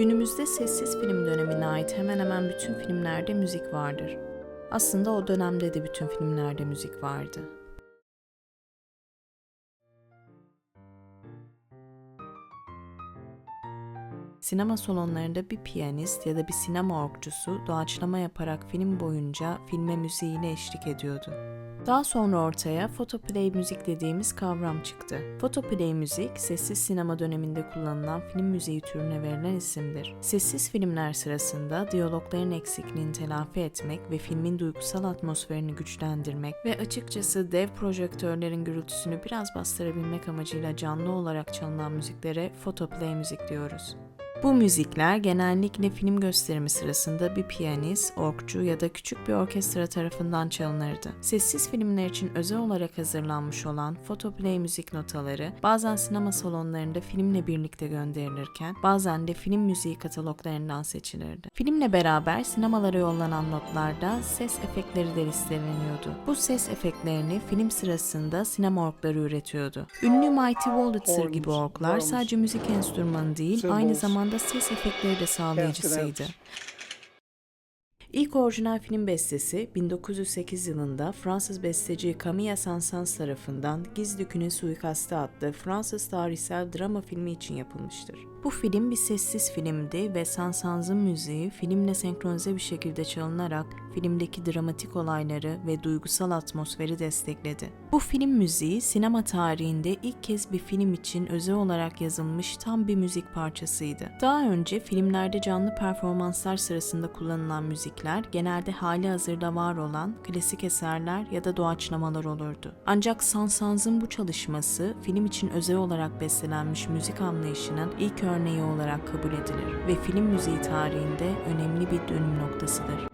Günümüzde sessiz film dönemine ait hemen hemen bütün filmlerde müzik vardır. Aslında o dönemde de bütün filmlerde müzik vardı. Sinema salonlarında bir piyanist ya da bir sinema orkçusu doğaçlama yaparak film boyunca filme müziğiyle eşlik ediyordu. Daha sonra ortaya fotoplay müzik dediğimiz kavram çıktı. Fotoplay müzik, sessiz sinema döneminde kullanılan film müziği türüne verilen isimdir. Sessiz filmler sırasında diyalogların eksikliğini telafi etmek ve filmin duygusal atmosferini güçlendirmek ve açıkçası dev projektörlerin gürültüsünü biraz bastırabilmek amacıyla canlı olarak çalınan müziklere fotoplay müzik diyoruz. Bu müzikler genellikle film gösterimi sırasında bir piyanist, orkçu ya da küçük bir orkestra tarafından çalınırdı. Sessiz filmler için özel olarak hazırlanmış olan fotoplay müzik notaları bazen sinema salonlarında filmle birlikte gönderilirken bazen de film müziği kataloglarından seçilirdi. Filmle beraber sinemalara yollanan notlarda ses efektleri de listeleniyordu. Bu ses efektlerini film sırasında sinema orkları üretiyordu. Ünlü Mighty Wurlitzer gibi orklar sadece müzik enstrümanı değil aynı zamanda ses efektleri de sağlayıcısıydı. İlk orijinal film bestesi 1908 yılında Fransız besteci Camille Saint-Saëns tarafından Giz Dükü'nün Suikastı adlı Fransız tarihsel drama filmi için yapılmıştır. Bu film bir sessiz filmdi ve Saint-Saëns'ın müziği filmle senkronize bir şekilde çalınarak filmdeki dramatik olayları ve duygusal atmosferi destekledi. Bu film müziği sinema tarihinde ilk kez bir film için özel olarak yazılmış tam bir müzik parçasıydı. Daha önce filmlerde canlı performanslar sırasında kullanılan müzikler genelde hali hazırda var olan klasik eserler ya da doğaçlamalar olurdu. Ancak Saint-Saëns'ın bu çalışması film için özel olarak bestelenmiş müzik anlayışının ilk örneği olarak kabul edilir ve film müziği tarihinde önemli bir dönüm noktasıdır.